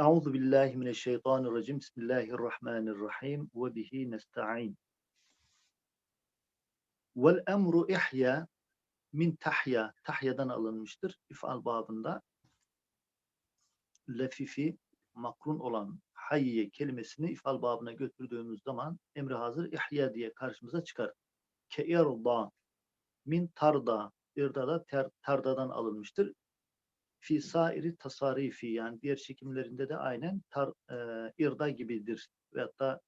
Euzu billahi mineşşeytanirracim. Bismillahirrahmanirrahim. Ve bihi nestaîn. Vel emru ihya min tahya. Tahya'dan alınmıştır. İfal babında lefifi makrun olan hayye kelimesini ifal babına götürdüğümüz zaman emri hazır ihya diye karşımıza çıkar. Ke irda min tarda. İrda da ter, tardadan alınmıştır fi sairi tasarifi yani diğer çekimlerinde de aynen tar, e, irda gibidir. Veyahut da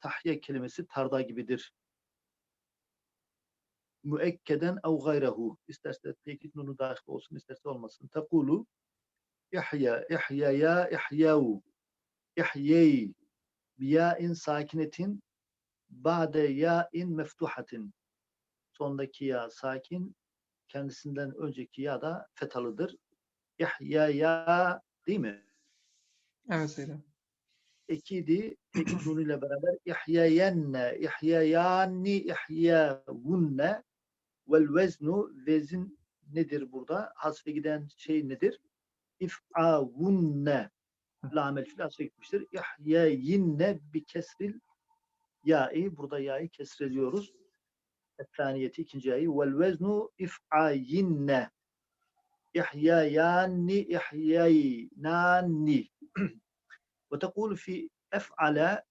tahye kelimesi tarda gibidir. Müekkeden ev gayrehu. İsterse tekit nunu dahil olsun, isterse olmasın. Tekulu ihya, ihyaya, ihyavu. İhyey biyâin sakinetin ba'de yâin meftuhatin. Sondaki ya sakin, kendisinden önceki ya da fetalıdır. İhyaya değil mi? Evet Seyyidem. Ekidi tekit nunu ile beraber ihyayenne, ihyayanni, ihyavunne vel veznu vezin nedir burada? Hasfe giden şey nedir? İf'avunne lamel fil hasfe gitmiştir. İhyayinne bi kesril ya'i burada ya'i kesrediyoruz. Ethaniyeti ikinci ya'i vel veznu if'ayinne. İhyayanni ihyaynanni ve tekulu fi ef'ale.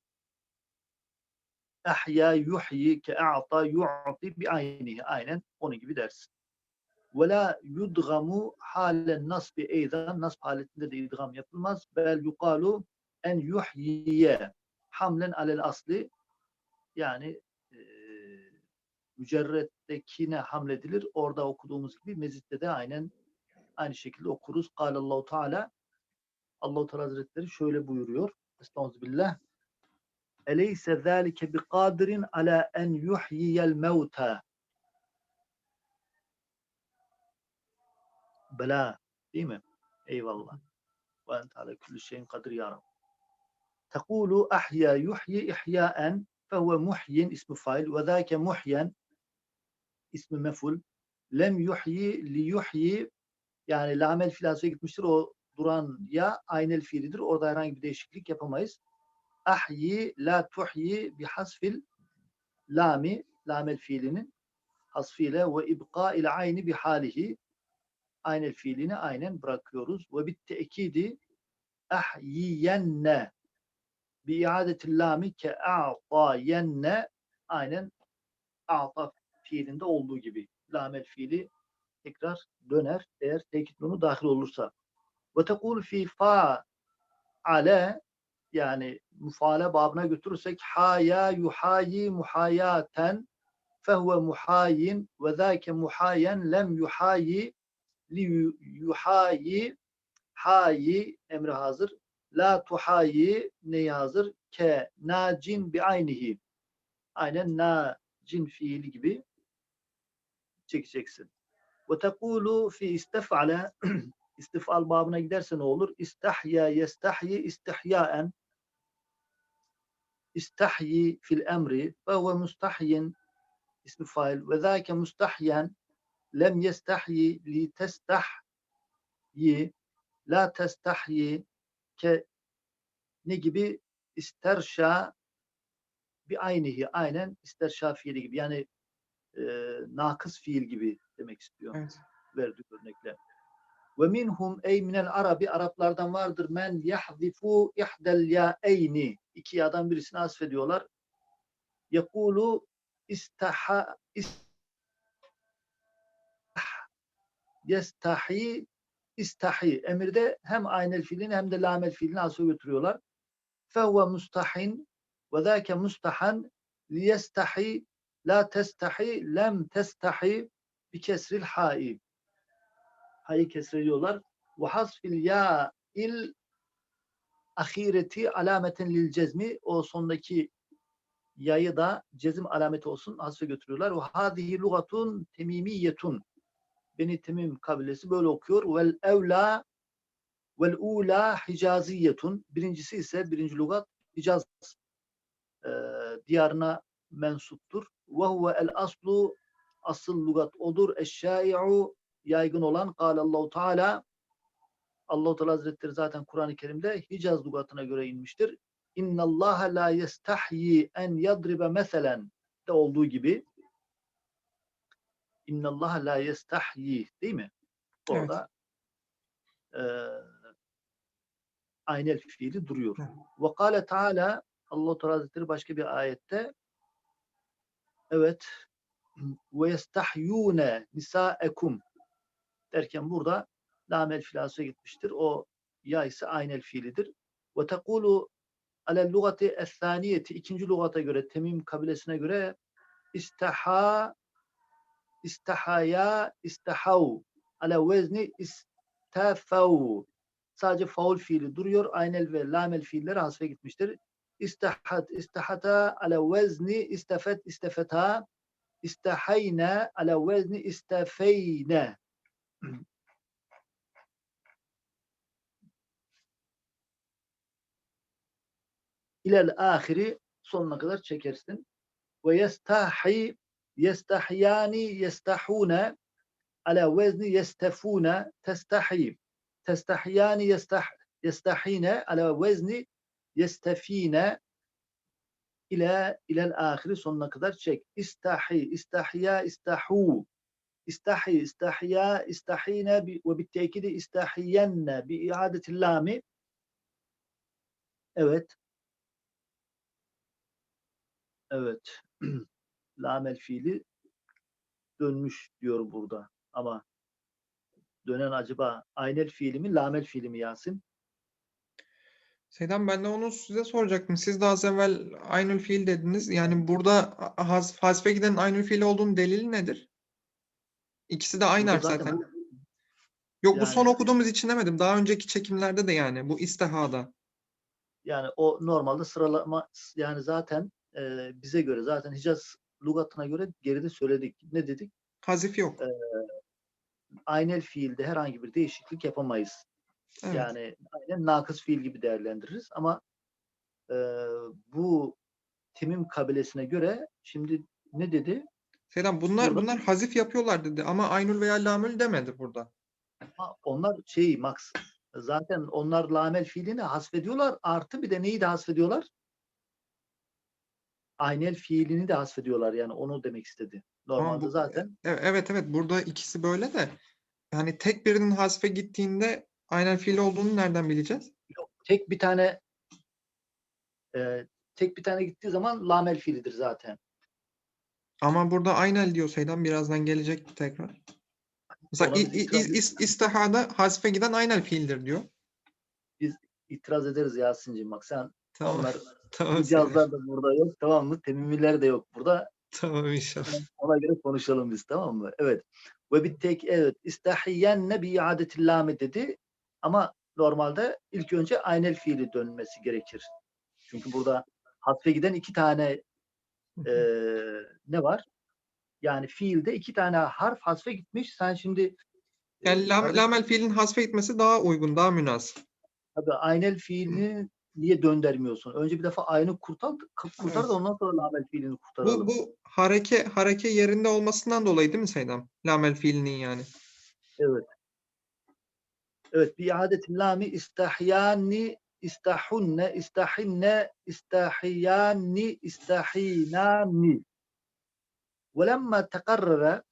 Ahya yuhyi ke a'ta yu'ti bi aynihi. Aynen onun gibi dersin. Ve la yudgamu halen nasbi eydan nasb haletinde de idgam yapılmaz. Bel yukalu en yuhyiye. Hamlen alel asli. Yani mücerrettekine hamledilir. Orada okuduğumuz gibi mezitte de aynen aynı şekilde okuruz. Allahu Teala Allahu Teala Hazretleri şöyle buyuruyor. Estağfirullah. Eleyse zâlike bi kadirin ala en yuhyiyel mevta. Bela. Değil mi? Eyvallah. Ve ente ala kulli şeyin kadir ya Rabbi. Tekulu ahya yuhyi ihyaen fehuve muhyin ismi fail ve zâke muhyen ismi meful. Lem yuhyi li yuhyi yani lamel filasına gitmiştir. O duran ya aynel fiilidir. Orada herhangi bir değişiklik yapamayız. Ahyi la tuhyi bi hasfil lami lamel fiilinin hasfiyle ve ibqa ile ayni bi halihi aynel fiilini aynen bırakıyoruz. Ve bit tekidi ahyiyenne bi iadetil lami ke a'tayenne aynen a'ta fiilinde olduğu gibi lamel fiili tekrar döner. Eğer tekit nunu dahil olursa. Ve tekul fi fa ale yani mufaale babına götürürsek haya yuhayi muhayaten fehuve muhayin ve zâke muhayen lem yuhayi li yuhayi hayi emri hazır. La tuhayi neyi hazır? Ke nacin bi aynihi. Aynen nacin fiili gibi çekeceksin. Ve tekulu fi istefale istifal babına giderse ne olur? İstahya yestahyi istihyaen istahyi fil emri ve huve mustahyin ismi fail ve zâke mustahyen lem yestahyi li testahyi la testahyi ke ne gibi isterşa bir aynihi aynen isterşa fiili gibi yani e, nakıs fiil gibi demek istiyor Evet. verdiği örnekle. Ve minhum ey minel arabi Araplardan vardır men yahzifu ihdel ya'eyni iki ya'dan birisini asfediyorlar. Yekulu istaha ist yestahi istahi emirde hem aynel fiilini hem de lamel fiilini asıl götürüyorlar. Fevve mustahin ve zâke mustahan liyestahi la testahi lem testahi bi kesril ha'i ha'yı kesrediyorlar. Ve hasfil ya il ahireti alameten lil cezmi o sondaki yayı da cezim alameti olsun hasfe götürüyorlar. Ve hadihi lugatun temimiyetun Beni Temim kabilesi böyle okuyor. Vel evla vel ula hicaziyetun birincisi ise birinci lugat Hicaz e, diyarına mensuptur. Ve huve el aslu asıl lugat odur. Eşşai'u yaygın olan Allahu Teala Allah Teala Hazretleri zaten Kur'an-ı Kerim'de Hicaz lügatına göre inmiştir. İnna Allah la yestahyi en yadribe meselen de olduğu gibi İnna Allah la yestahyi değil mi? Evet. Orada eee aynel fiili duruyor. Evet. Ve kâle Teala Allah Teala Hazretleri başka bir ayette evet ve yestahyûne nisâekum derken burada lamel filasına gitmiştir. O ya ise aynel fiilidir. Ve tekulu alel lugati es-saniyeti ikinci lugata göre Temim kabilesine göre istaha istahaya istahav ala vezni istafav sadece faul fiili duruyor. Aynel ve lamel fiilleri hasfe gitmiştir. İstahat, istahata ala vezni istafet, istafeta istahayna ala vezni istafeyne. İlel ahiri sonuna kadar çekersin. Ve yestahi yestahyani yestahune ala vezni yestefune testahi. Testahyani yestah yestahine. Ala vezni yestefine ila ilel ahiri sonuna kadar çek. İstahi, istahya, istahu. İstahi, istahya, istahine ve bittekidi istahiyenne bi iadetil lami. Evet. Evet. Lamel fiili dönmüş diyor burada. Ama dönen acaba aynel fiili mi, lamel fiili mi Yasin? Seydam ben de onu size soracaktım. Siz az evvel aynül fiil dediniz. Yani burada has, hasfe giden aynül fiil olduğunun delili nedir? İkisi de aynı harf zaten. bu- Yok bu son okuduğumuz için demedim. Daha önceki çekimlerde de yani bu istihada. Yani o normalde sıralama yani zaten e, bize göre zaten Hicaz lügatına göre geride söyledik. Ne dedik? Hazif yok. Aynel fiilde herhangi bir değişiklik yapamayız. Evet. Yani aynen nakıs fiil gibi değerlendiririz ama e, bu Timim kabilesine göre şimdi ne dedi? Seydam bunlar Burada- bunlar hazif yapıyorlar dedi ama aynül veya lamül demedi burada. Onlar şey Max zaten onlar lamel fiilini hasfediyorlar artı bir de neyi de hasfediyorlar? Aynel fiilini de hasfediyorlar yani onu demek istedi. Normalde bu- zaten Evet, evet evet burada ikisi böyle de yani tek birinin hasfe gittiğinde aynen fiil olduğunu nereden bileceğiz? tek bir tane e, tek bir tane gittiği zaman lamel fiilidir zaten. Ama burada aynel diyor Seydam birazdan gelecek tekrar. Mesela i- i- is- is- istihada hasfe giden aynel fiildir diyor. İtiraz ederiz Yasin'cim bak sen Tamam. onlar Tamam. İcazlar da burada yok tamam mı? Temimiler de yok burada. Tamam inşallah. Ona göre konuşalım biz tamam mı? Evet. Ve bir tek evet istahiyenne bi iadetil lami dedi ama normalde ilk önce aynel fiili dönmesi gerekir. Çünkü burada hasfe giden iki tane eee, ne var? Yani fiilde iki tane harf hasfe gitmiş. Sen şimdi Yani lam, kardeş- lamel fiilin hasfe gitmesi daha uygun, daha münasip. Tabii aynel fiilini niye döndürmüyorsun? Önce bir defa aynı kurtar, kurtar Evet. da ondan sonra lamel fiilini kurtaralım. Bu, bu hareke hareke yerinde olmasından dolayı değil mi Seydam? Lamel fiilinin yani. Evet. Evet. Bi iadetil lami istahyani istahunne istahinne istahiyani istahinani ولما تقرر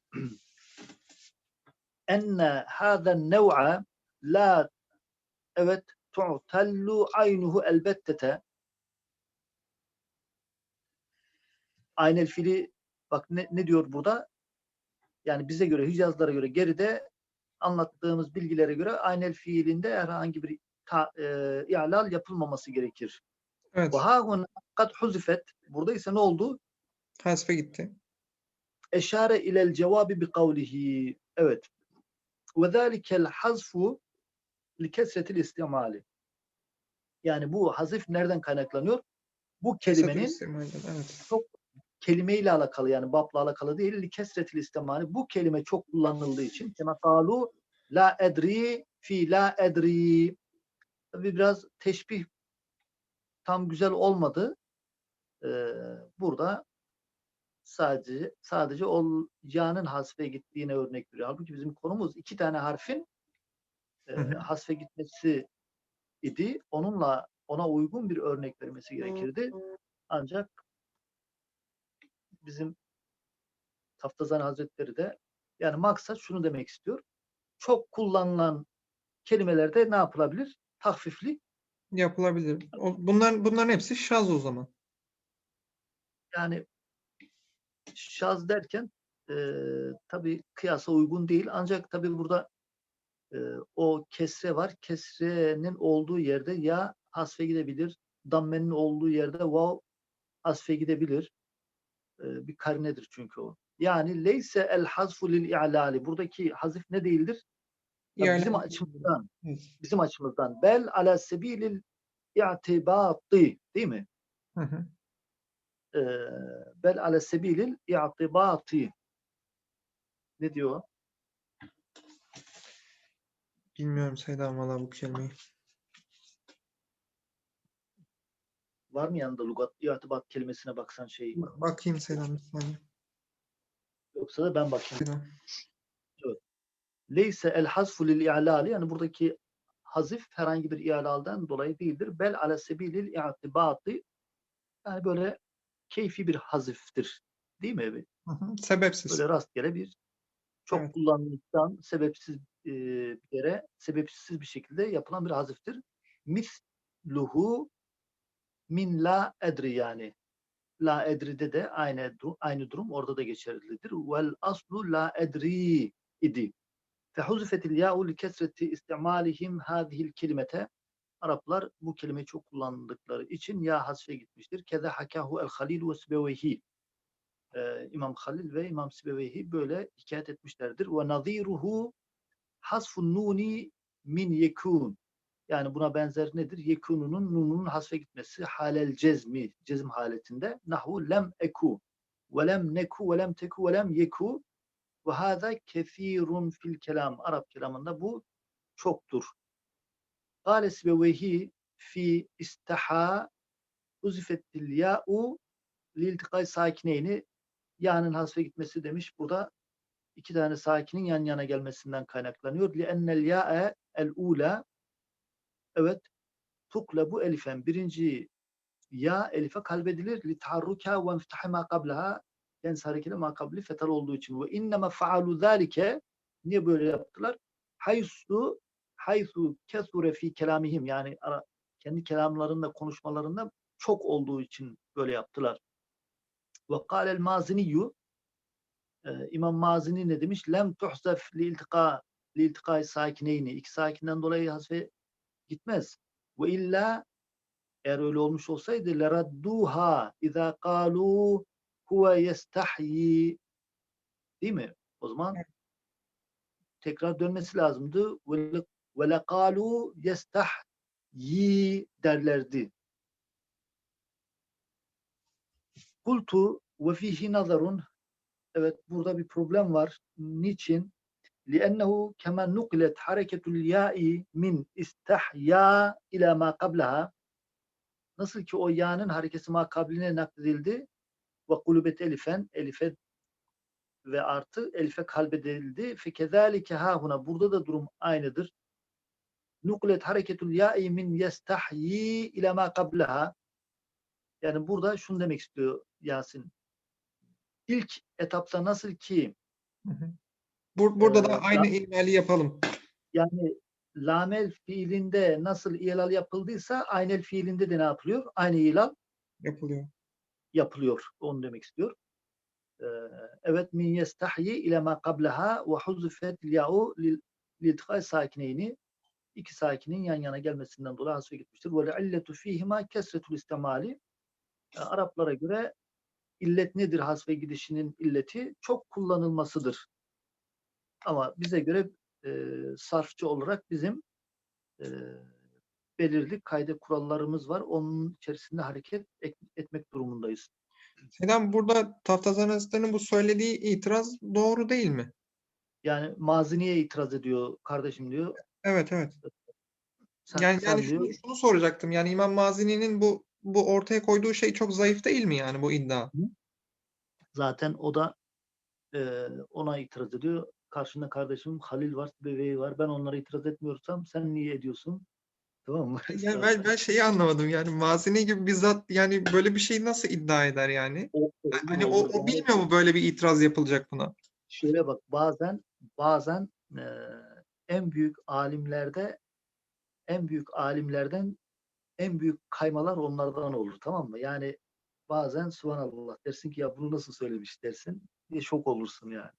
أن هذا النوع لا evet تعتل عينه البتة Aynel fili bak ne, ne diyor burada? Yani bize göre Hicazlara göre geride anlattığımız bilgilere göre aynel fiilinde herhangi bir ta, e, i'lal yapılmaması gerekir. Evet. Ve hâhun kad huzifet. Burada ise ne oldu? Hasfe gitti. Eşare ilel cevabi bi kavlihi. Evet. Ve zâlikel hazfu li kesretil istimali. Yani bu hazif nereden kaynaklanıyor? Bu kelimenin Evet. Kelimeyle alakalı yani babla alakalı değil. Li kesretil istimali. Bu kelime çok kullanıldığı için. Kema kalu la edri fi la edri. Tabii biraz teşbih tam güzel olmadı. Ee, burada sadece sadece o ya'nın hasfe gittiğine örnek veriyor. Halbuki bizim konumuz iki tane harfin e, hasfe gitmesi idi. Onunla ona uygun bir örnek vermesi gerekirdi. Ancak bizim Taftazani Hazretleri de yani maksat şunu demek istiyor. Çok kullanılan kelimelerde ne yapılabilir? Tahfifli Yapılabilir. Bunlar, bunların hepsi şaz o zaman. yani şaz derken e, tabii kıyasa uygun değil. Ancak tabii burada e, o kesre var. Kesrenin olduğu yerde ya hasfe gidebilir. Dammenin olduğu yerde vav hasfe gidebilir. E, bir karinedir çünkü o. Yani leyse el hazfu lil i'lali. Buradaki hazif ne değildir? Ya Yani- bizim açımızdan, bizim açımızdan bel ala sebilil i'tibati değil mi? Hı hı. Ee, bel ala sebilil i'tibati. Ne diyor? Bilmiyorum Seyda valla bu kelimeyi. Var mı yanında lugat i'tibat kelimesine baksan şey Bakayım bir saniye. yoksa da ben bakayım. Seyda. Leyse el hazfu lil i'lali yani buradaki hazif herhangi bir i'lalden dolayı değildir. Bel ala sebilil i'tibati yani böyle keyfi bir haziftir. Değil mi? Hı hı. Sebepsiz. Böyle rastgele bir çok Evet. kullanıldıktan sebepsiz e, bir yere sebepsiz bir şekilde yapılan bir haziftir. Misluhu min la edri yani. La edri'de de aynı aynı durum orada da geçerlidir. Vel aslu la edri idi. Fehuzifetil ya'u li kesreti istimalihim hadihil kelimete. Araplar bu kelimeyi çok kullandıkları için ya hasfe gitmiştir. Kede hakahu el halil ve sibeveyhi. Ee, İmam Halil ve İmam Sibeveyhi böyle hikayet etmişlerdir. Ve naziruhu hasfun nuni min yekun. Yani buna benzer nedir? Yekununun nununun hasfe gitmesi halel cezmi, cezm haletinde. Nahu lem eku ve lem neku ve lem teku ve lem yeku ve hâzâ kefîrun fil kelam. Arap kelamında bu çoktur. Kâle Sibeveyhi fi istaha uzifettil ya'u liltikay sakineyni ya'nın hasfe gitmesi demiş. Burada iki tane sakinin yan yana gelmesinden kaynaklanıyor. Li'ennel ya'e el ula evet tuklabu elifen. Birinci ya elife kalbedilir. Li taharruka ve infitahi ma qablaha kendisi hareketi makabli fetal olduğu için. Ve inneme faalu zalike niye böyle yaptılar? Haysu haysu kesure fi kelamihim yani kendi kelamlarında konuşmalarında çok olduğu için böyle yaptılar. Ve kâlel maziniyyü e, İmam Mazini ne demiş? Lem tuhzef li iltika li iltikai sakineyni. İki sakinden dolayı hasfe gitmez. Ve illa eğer öyle olmuş olsaydı leradduha izâ kâlû huve yestahyi değil mi? O zaman tekrar dönmesi lazımdı. Ve lekalu yestahyi derlerdi. Kultu ve fihi nazarun Evet burada bir problem var. Niçin? لأنه كما نقلت حركة الياء من استحيا إلى ما قبلها Nasıl ki o ya'nın harekesi makabline nakledildi ve kulübet elifen elife ve artı elife kalbedildi. Fekezalike hahuna burada da durum aynıdır. Nuklet hareketul ya'i min yestahyi ila ma qablaha. Yani burada şunu demek istiyor Yasin. İlk etapta nasıl ki Hı hı. Bur- burada Ee, da aynı ilmali yapalım. yani lamel fiilinde nasıl ilal yapıldıysa aynel fiilinde de ne yapılıyor? Aynı ilal Yapılıyor. yapılıyor. Onu demek istiyor. Ee, evet min yestahyi ile ma qablaha ve huzifet ya'u lidhal sakineyni iki sakinin yan yana gelmesinden dolayı hasfe gitmiştir. Ve illetu fihima kesretul istimali Yani Araplara göre illet nedir hasfe gidişinin illeti? Çok kullanılmasıdır. Ama bize göre e, sarfçı olarak bizim e, belirli kayda kurallarımız var. Onun içerisinde hareket et- etmek durumundayız. Seyda burada Taftazani Hazretleri'nin bu söylediği itiraz doğru değil mi? Yani maziniye itiraz ediyor kardeşim diyor. Evet evet. Sen, Yani sen yani diyor, şunu, şunu soracaktım. Yani İmam Mazini'nin bu bu ortaya koyduğu şey çok zayıf değil mi yani bu iddia? zaten o da e, ona itiraz ediyor. Karşında kardeşim Halil var, Bebeği var. Ben onlara itiraz etmiyorsam sen niye ediyorsun? Tamam mı? Yani ben, ben şeyi anlamadım yani Mazini gibi bizzat yani böyle bir şey nasıl iddia eder yani? O- Hani o, o bilmiyor mu böyle bir itiraz yapılacak buna? Şöyle bak bazen bazen eee, en büyük alimlerde en büyük alimlerden en büyük kaymalar onlardan olur tamam mı? Yani bazen subhanallah dersin ki ya bunu nasıl söylemiş dersin diye şok olursun yani.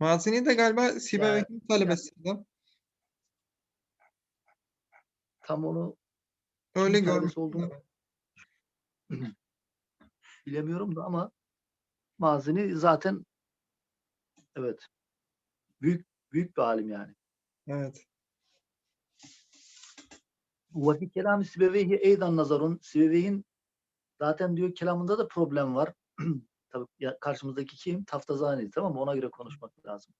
Mazini de galiba Sibevey'in talebesiydi. Tam onu Öyle Kim talebesi görmüştüm olduğunu de ben. bilemiyorum da ama Mazini zaten evet büyük büyük bir alim yani. Evet. Ve fi kelami Sibeveyhi eydan nazarun. Sibeveyh'in zaten diyor kelamında da problem var. Tabii ya karşımızdaki kim? Taftazani tamam mı? Ona göre konuşmak lazım.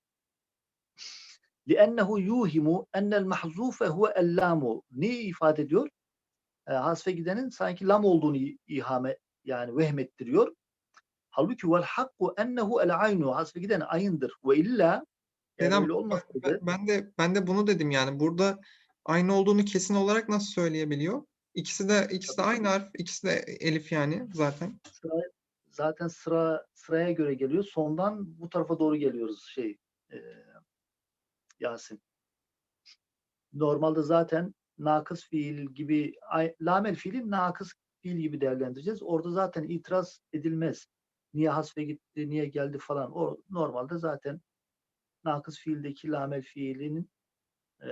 لِأَنَّهُ يُوهِمُ اَنَّ الْمَحْزُوفَ هُوَ اللَّامُ Neyi ifade ediyor? E, hasfe gidenin sanki lam olduğunu i- ihame yani vehmettiriyor. Halbuki vel hakku ennehu el aynu hasfe giden ayındır. Ve illa eğer Neden? öyle olmasaydı Ben, ben de ben de bunu dedim yani burada aynı olduğunu kesin olarak nasıl söyleyebiliyor? İkisi de ikisi de Tabii, aynı harf, ikisi de elif yani zaten. sıra, zaten sıra sıraya göre geliyor. Sondan bu tarafa doğru geliyoruz şey e, Yasin. Normalde zaten nakıs fiil gibi lamel fiili nakıs fiil gibi değerlendireceğiz. Orada zaten itiraz edilmez. Niye hasfe gitti, niye geldi falan. O normalde zaten nakıs fiildeki lamel fiilinin e,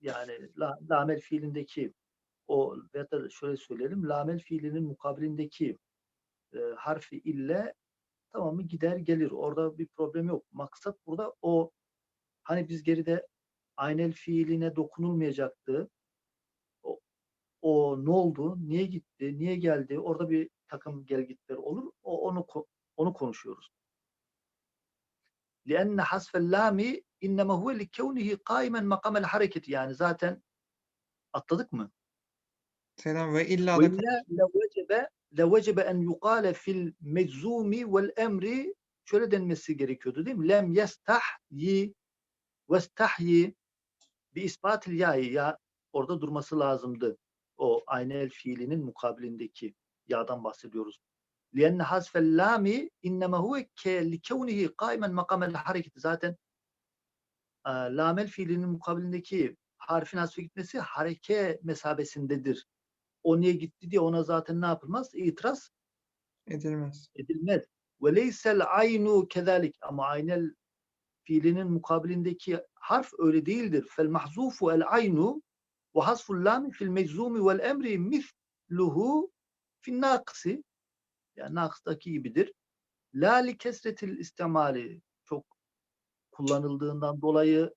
yani la, lamel fiilindeki o veya da şöyle söyleyelim lamel fiilinin mukabilindeki e, harfi ille tamamı gider gelir. Orada bir problem yok. Maksat burada o hani biz geride aynel fiiline dokunulmayacaktı. O, o ne oldu? Niye gitti? Niye geldi? Orada bir takım gelgitler olur. O onu ko- onu konuşuyoruz. لأن حذف اللام إنما هو لكونه قائما مقام الحركة yani zaten atladık mı? Selam ve illa da وإلا لوجب لوجب أن يقال في المجزوم والأمر şöyle denmesi gerekiyordu değil mi? Lem yestahyi vestahyi bir ispatil ya'i ya orada durması lazımdı. O aynel fiilinin mukabilindeki ya'dan bahsediyoruz. لأن حذف اللام إنما هو ك- لكونه قائما مقام الحركة zaten e, lamel fiilinin mukabilindeki harfin hasfe gitmesi hareke mesabesindedir. O niye gitti diye ona zaten ne yapılmaz? İtiraz edilmez. edilmez. Ve leysel aynu kezalik ama aynel fiilinin mukabilindeki harf öyle değildir. Fel mahzufu el aynu ve hasful lami fil meczumi vel emri misluhu fin nakısı yani nakıstaki gibidir. La li kesretil istimali çok kullanıldığından dolayı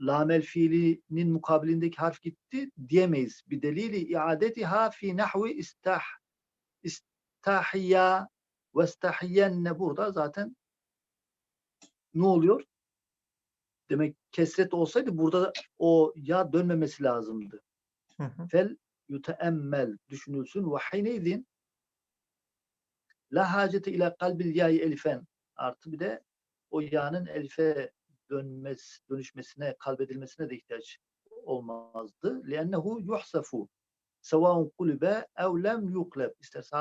lamel fiilinin mukabilindeki harf gitti diyemeyiz. Bir delili iadetiha fi nahvi istah istahya ve istahyenne burada zaten ne oluyor? Demek kesret olsaydı burada o ya dönmemesi lazımdı. Hı hı. Fel yuteemmel düşünülsün ve hineydin la hacete ila kalbil ya'i elifen artı bir de o ya'nın elife dönmez, dönüşmesine, kalbedilmesine de ihtiyaç olmazdı. لِأَنَّهُ يُحْسَفُ سَوَاءٌ قُلُبَ اَوْ لَمْ يُقْلَبْ İsterse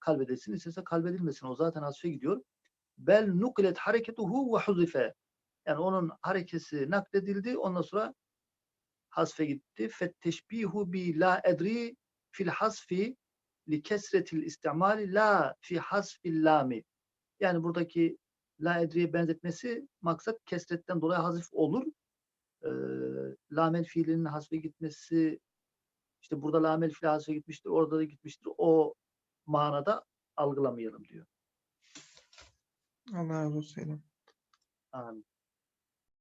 kalbedilsin, isterse kalbedilmesin. O zaten hasfe gidiyor. Bel nukilet hareketuhu ve huzife. Yani onun harekesi nakledildi. Ondan sonra hasfe gitti. Fetteşbihu bi la edri fil hasfi li kesretil istimali la fi hasfil lami. Yani buradaki la edriye benzetmesi maksat kesretten dolayı hazif olur. Ee, lamel fiilinin hasfe gitmesi işte burada lamel fiili hasfe gitmiştir, orada da gitmiştir. O manada algılamayalım diyor. Allah razı olsun. Amin.